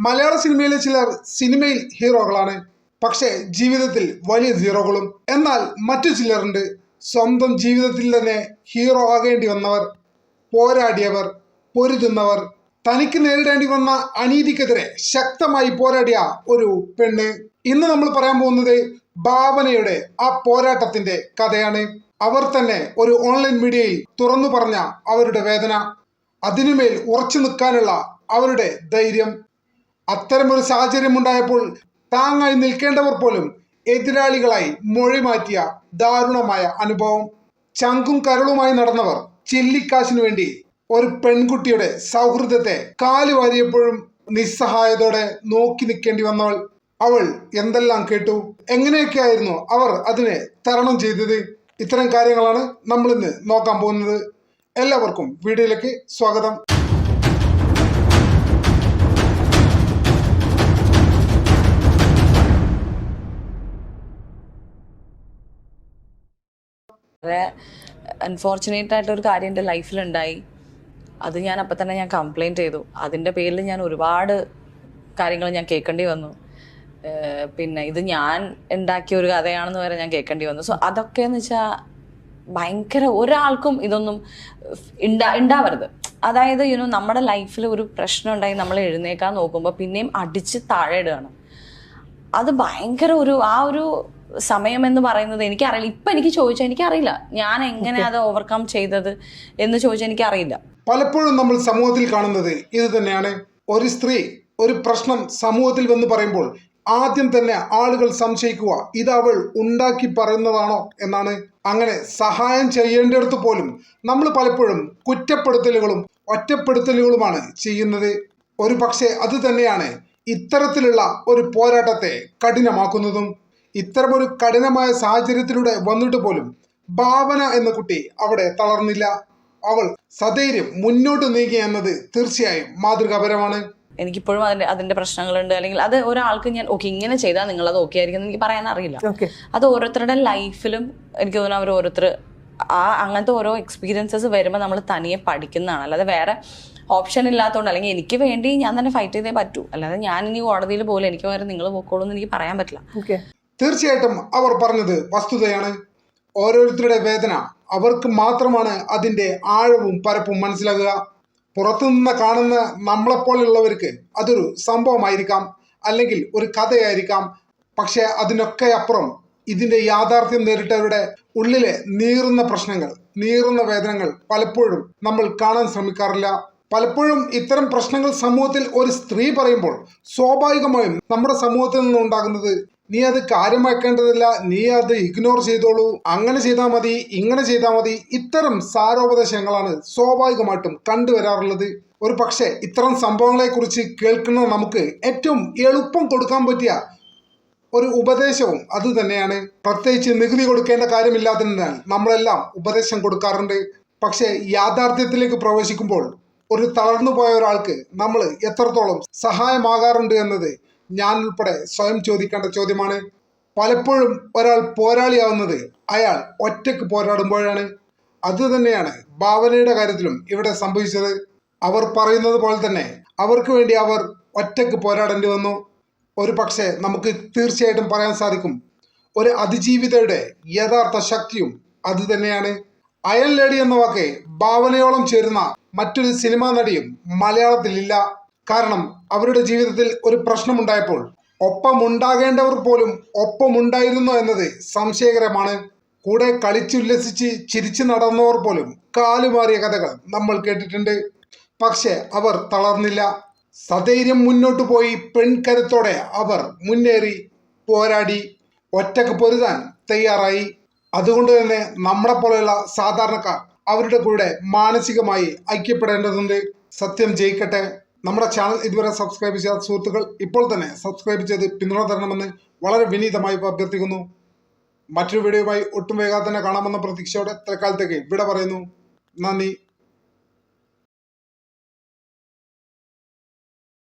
മലയാള സിനിമയിലെ ചിലർ സിനിമയിൽ ഹീറോകളാണ്. പക്ഷേ ജീവിതത്തിൽ വലിയ സീറോകളും. എന്നാൽ മറ്റു ചിലരുണ്ട്. സ്വന്തം ജീവിതത്തിൽ തന്നെ ഹീറോ ആകേണ്ടി വന്നവർ പോരാടിയവർ പൊരുതുന്നവർ. തനിക്ക് നേരിടേണ്ടി വന്ന അനീതിക്കെതിരെ ശക്തമായി പോരാടിയ ഒരു പെണ്ണ്. ഇന്ന് നമ്മൾ പറയാൻ പോകുന്നത് ഭാവനയുടെ ആ പോരാട്ടത്തിന്റെ കഥയാണ്. അവർ തന്നെ ഒരു ഓൺലൈൻ മീഡിയയിൽ തുറന്നു പറഞ്ഞ അവരുടെ വേദന. അതിനുമേൽ ഉറച്ചു നിൽക്കാനുള്ള അവരുടെ ധൈര്യം. അത്തരമൊരു സാഹചര്യം ഉണ്ടായപ്പോൾ താങ്ങായി നിൽക്കേണ്ടവർ പോലും എതിരാളികളായി മൊഴി മാറ്റിയ ദാരുണമായ അനുഭവം. ചങ്കും കരളുമായി നടന്നവർ ചില്ലിക്കാശിനു വേണ്ടി ഒരു പെൺകുട്ടിയുടെ സൗഹൃദത്തെ കാലു വാരിയപ്പോഴും നിസ്സഹായതോടെ നോക്കി നിൽക്കേണ്ടി വന്നവൾ അവൾ എന്തെല്ലാം കേട്ടു? എങ്ങനെയൊക്കെയായിരുന്നു അവർ അതിനെ തരണം ചെയ്തത്? ഇത്തരം കാര്യങ്ങളാണ് നമ്മൾ ഇന്ന് നോക്കാൻ പോകുന്നത്. എല്ലാവർക്കും വീഡിയോയിലേക്ക് സ്വാഗതം. വളരെ അൺഫോർച്ചുനേറ്റ് ആയിട്ടൊരു കാര്യം എന്റെ ലൈഫിലുണ്ടായി. അത് ഞാൻ അപ്പം തന്നെ ഞാൻ കംപ്ലൈന്റ് ചെയ്തു. അതിന്റെ പേരിൽ ഞാൻ ഒരുപാട് കാര്യങ്ങൾ ഞാൻ കേൾക്കേണ്ടി വന്നു. പിന്നെ ഇത് ഞാൻ ഉണ്ടാക്കിയ ഒരു കഥയാണെന്ന് വരെ ഞാൻ കേൾക്കേണ്ടി വന്നു. സോ അതൊക്കെ എന്ന് വെച്ചാൽ ഭയങ്കര ഒരാൾക്കും ഇതൊന്നും ഉണ്ടാ ഉണ്ടാവരുത് അതായത് യുനോ നമ്മുടെ ലൈഫിൽ ഒരു പ്രശ്നം ഉണ്ടായി നമ്മൾ എഴുന്നേക്കാൻ നോക്കുമ്പോൾ പിന്നെയും അടിച്ച് താഴെ ഇടുകയാണ്. അത് ഭയങ്കര ഒരു ആ ഒരു സമയം എന്ന് പറയുന്നത് എനിക്കറിയില്ല. ഇപ്പൊ എനിക്ക് ചോദിച്ചാൽ എനിക്കറിയില്ല. ഞാൻ എങ്ങനെ അത് ഓവർകം ചെയ്തത് എന്ന് ചോദിച്ചാൽ എനിക്കറിയില്ല. പലപ്പോഴും നമ്മൾ സമൂഹത്തിൽ കാണുന്നത് ഇത് തന്നെയാണ്. ഒരു സ്ത്രീ ഒരു പ്രശ്നം സമൂഹത്തിൽ വന്ന് പറയുമ്പോൾ ആദ്യം തന്നെ ആളുകൾ സംശയിക്കുക ഇത് അവൾ ഉണ്ടാക്കി പറയുന്നതാണോ എന്നാണ്. അങ്ങനെ സഹായം ചെയ്യേണ്ടടുത്ത് പോലും നമ്മൾ പലപ്പോഴും കുറ്റപ്പെടുത്തലുകളും ഒറ്റപ്പെടുത്തലുകളുമാണ് ചെയ്യുന്നത്. ഒരു പക്ഷേ അത് തന്നെയാണ് ഇത്തരത്തിലുള്ള ഒരു പോരാട്ടത്തെ കഠിനമാക്കുന്നതും. ഇത്തരമൊരു കഠിനമായ സാഹചര്യത്തിലൂടെ വന്നിട്ട് പോലും ഭാവന എന്ന കുട്ടി അവിടെ തളർന്നില്ല. അവൾ സധൈര്യം മുന്നോട്ട് നീങ്ങി എന്നത് തീർച്ചയായും മാതൃകാപരമാണ്. എനിക്കിപ്പോഴും അതിന്റെ അതിന്റെ പ്രശ്നങ്ങളുണ്ട്. അല്ലെങ്കിൽ അത് ഒരാൾക്ക് ഞാൻ ഓക്കെ ഇങ്ങനെ ചെയ്താൽ നിങ്ങൾ അത് ഓക്കെ ആയിരിക്കും എനിക്ക് പറയാൻ അറിയില്ല അത് ഓരോരുത്തരുടെ ലൈഫിലും എനിക്ക് തോന്നുന്നു അവർ ഓരോരുത്തർ ആ അങ്ങനത്തെ ഓരോ എക്സ്പീരിയൻസസ് വരുമ്പോൾ നമ്മൾ തനിയെ പഠിക്കുന്നതാണ്. അല്ലാതെ വേറെ ഓപ്ഷൻ ഇല്ലാത്തതുകൊണ്ട് അല്ലെങ്കിൽ എനിക്ക് വേണ്ടി ഞാൻ തന്നെ ഫൈറ്റ് ചെയ്തേ പറ്റൂ. അല്ലാതെ ഞാൻ ഇനി കോടതിയിൽ പോലും എനിക്ക് വേറെ നിങ്ങൾ പോക്കോളൂ എന്ന് എനിക്ക് പറയാൻ പറ്റില്ല. ഓക്കെ. തീർച്ചയായിട്ടും അവർ പറഞ്ഞത് വസ്തുതയാണ്. ഓരോരുത്തരുടെ വേദന. അവർക്ക് മാത്രമാണ് അതിന്റെ ആഴവും പരപ്പും മനസ്സിലാകുക. പുറത്തുനിന്ന് കാണുന്ന നമ്മളെപ്പോലുള്ളവർക്ക് അതൊരു സംഭവമായിരിക്കാം. അല്ലെങ്കിൽ ഒരു കഥയായിരിക്കാം. പക്ഷേ അതിനൊക്കെ അപ്പുറം ഇതിന്റെ യാഥാർത്ഥ്യം നേരിട്ടവരുടെ ഉള്ളിലെ നീറുന്ന പ്രശ്നങ്ങൾ നീറുന്ന വേദനകൾ പലപ്പോഴും നമ്മൾ കാണാൻ ശ്രമിക്കാറില്ല. പലപ്പോഴും ഇത്തരം പ്രശ്നങ്ങൾ സമൂഹത്തിൽ ഒരു സ്ത്രീ പറയുമ്പോൾ സ്വാഭാവികമായും നമ്മുടെ സമൂഹത്തിൽ നിന്ന് ഉണ്ടാകുന്നത് നീ അത് കാര്യമാക്കേണ്ടതില്ല നീ അത് ഇഗ്നോർ ചെയ്തോളൂ. അങ്ങനെ ചെയ്താൽ മതി ഇങ്ങനെ ചെയ്താൽ മതി. ഇത്തരം സാരോപദേശങ്ങളാണ് സ്വാഭാവികമായിട്ടും കണ്ടുവരാറുള്ളത്. ഒരു പക്ഷേ ഇത്തരം സംഭവങ്ങളെക്കുറിച്ച് കേൾക്കുന്ന നമുക്ക് ഏറ്റവും എളുപ്പം കൊടുക്കാൻ പറ്റിയ ഒരു ഉപദേശവും അത് തന്നെയാണ്. പ്രത്യേകിച്ച് നികുതി കൊടുക്കേണ്ട കാര്യമില്ലാത്തതിനാൽ നമ്മളെല്ലാം ഉപദേശം കൊടുക്കാറുണ്ട്. പക്ഷേ യാഥാർത്ഥ്യത്തിലേക്ക് പ്രവേശിക്കുമ്പോൾ ഒരു തളർന്നു പോയ ഒരാൾക്ക് നമ്മൾ എത്രത്തോളം സഹായമാകാറുണ്ട് എന്നത് ഞാൻ ഉൾപ്പെടെ സ്വയം ചോദിക്കേണ്ട ചോദ്യമാണ്. പലപ്പോഴും ഒരാൾ പോരാളിയാവുന്നത് അയാൾ ഒറ്റയ്ക്ക് പോരാടുമ്പോഴാണ്. അത് തന്നെയാണ് ഭാവനയുടെ കാര്യത്തിലും ഇവിടെ സംഭവിച്ചത്. അവർ പറയുന്നത് പോലെ തന്നെ അവർക്ക് വേണ്ടി അവർ ഒറ്റയ്ക്ക് പോരാടേണ്ടി വന്നു. ഒരു പക്ഷേ നമുക്ക് തീർച്ചയായിട്ടും പറയാൻ സാധിക്കും ഒരു അതിജീവിതയുടെ യഥാർത്ഥ ശക്തിയും അത് തന്നെയാണ്. അയൽ ലേഡി എന്ന വാക്ക് ഭാവനയോളം ചേരുന്ന മറ്റൊരു സിനിമാ നടിയും മലയാളത്തിലില്ല. കാരണം അവരുടെ ജീവിതത്തിൽ ഒരു പ്രശ്നമുണ്ടായപ്പോൾ ഒപ്പമുണ്ടാകേണ്ടവർ പോലും ഒപ്പമുണ്ടായിരുന്നു എന്നത് സംശയകരമാണ്. കൂടെ കളിച്ചുല്ലസിച്ച് ചിരിച്ചു നടന്നവർ പോലും കാലുമാറിയ കഥകൾ നമ്മൾ കേട്ടിട്ടുണ്ട്. പക്ഷെ അവർ തളർന്നില്ല. സധൈര്യം മുന്നോട്ട് പോയി പെൺകരുത്തോടെ അവർ മുന്നേറി പോരാടി. ഒറ്റയ്ക്ക് പൊരുതാൻ തയ്യാറായി. അതുകൊണ്ട് തന്നെ നമ്മളെ പോലെയുള്ള സാധാരണക്കാർ അവരുടെ കൂടെ മാനസികമായി ഐക്യപ്പെടേണ്ടതുണ്ട്. സത്യം ജയിക്കട്ടെ. നമ്മുടെ ചാനൽ ഇതുവരെ സബ്സ്ക്രൈബ് ചെയ്യാത്ത സുഹൃത്തുക്കൾ ഇപ്പോൾ തന്നെ സബ്സ്ക്രൈബ് ചെയ്ത് പിന്തുണ തരണമെന്ന് വളരെ വിനീതമായി അഭ്യർത്ഥിക്കുന്നു. മറ്റൊരു വീഡിയോയുമായി ഒട്ടും വേഗം തന്നെ കാണാമെന്ന പ്രതീക്ഷയോടെ തൽക്കാലത്തേക്ക് വിട പറയുന്നു. നന്ദി.